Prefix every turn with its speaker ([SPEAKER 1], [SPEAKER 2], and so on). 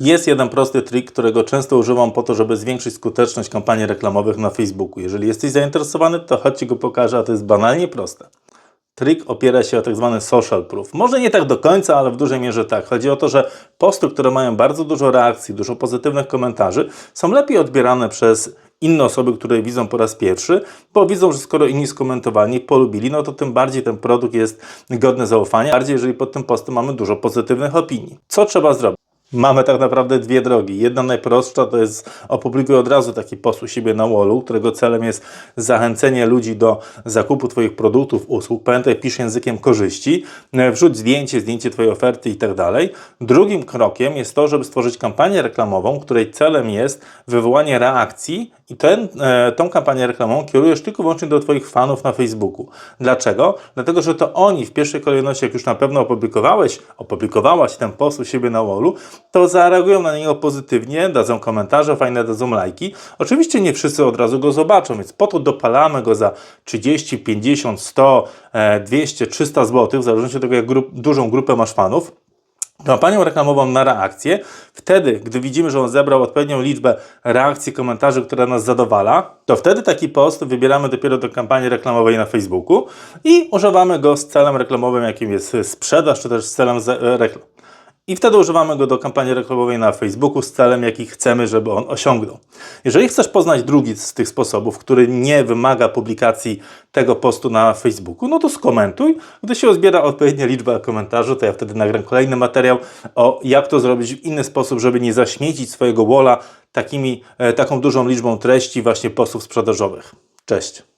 [SPEAKER 1] Jest jeden prosty trik, którego często używam po to, żeby zwiększyć skuteczność kampanii reklamowych na Facebooku. Jeżeli jesteś zainteresowany, to chodź Ci go pokażę, a to jest banalnie proste. Trik opiera się o tak zwany social proof. Może nie tak do końca, ale w dużej mierze tak. Chodzi o to, że posty, które mają bardzo dużo reakcji, dużo pozytywnych komentarzy, są lepiej odbierane przez inne osoby, które widzą po raz pierwszy, bo widzą, że skoro inni skomentowali, polubili, no to tym bardziej ten produkt jest godny zaufania, bardziej jeżeli pod tym postem mamy dużo pozytywnych opinii. Co trzeba zrobić? Mamy tak naprawdę dwie drogi. Jedna najprostsza to jest opublikuj od razu taki post u siebie na wallu, którego celem jest zachęcenie ludzi do zakupu Twoich produktów, usług. Pamiętaj, pisz językiem korzyści, e, wrzuć zdjęcie, zdjęcie Twojej oferty i tak dalej. Drugim krokiem jest to, żeby stworzyć kampanię reklamową, której celem jest wywołanie reakcji i ten, e, tą kampanię reklamową kierujesz tylko wyłącznie do Twoich fanów na Facebooku. Dlaczego? Dlatego, że to oni w pierwszej kolejności, jak już na pewno opublikowałeś, opublikowałaś ten post u siebie na wallu, to zareagują na niego pozytywnie, dadzą komentarze, fajne dadzą lajki. Oczywiście nie wszyscy od razu go zobaczą, więc po to dopalamy go za 30, 50, 100, e, 200, 300 zł, w zależności od tego, jak grup, dużą grupę masz fanów kampanią reklamową na reakcję. Wtedy, gdy widzimy, że on zebrał odpowiednią liczbę reakcji, komentarzy, która nas zadowala, to wtedy taki post wybieramy dopiero do kampanii reklamowej na Facebooku i używamy go z celem reklamowym, jakim jest sprzedaż, czy też z celem reklam. I wtedy używamy go do kampanii reklamowej na Facebooku z celem, jaki chcemy, żeby on osiągnął. Jeżeli chcesz poznać drugi z tych sposobów, który nie wymaga publikacji tego postu na Facebooku, no to skomentuj. Gdy się uzbiera odpowiednia liczba komentarzy, to ja wtedy nagram kolejny materiał o jak to zrobić w inny sposób, żeby nie zaśmiecić swojego walla takimi, e, taką dużą liczbą treści właśnie postów sprzedażowych. Cześć.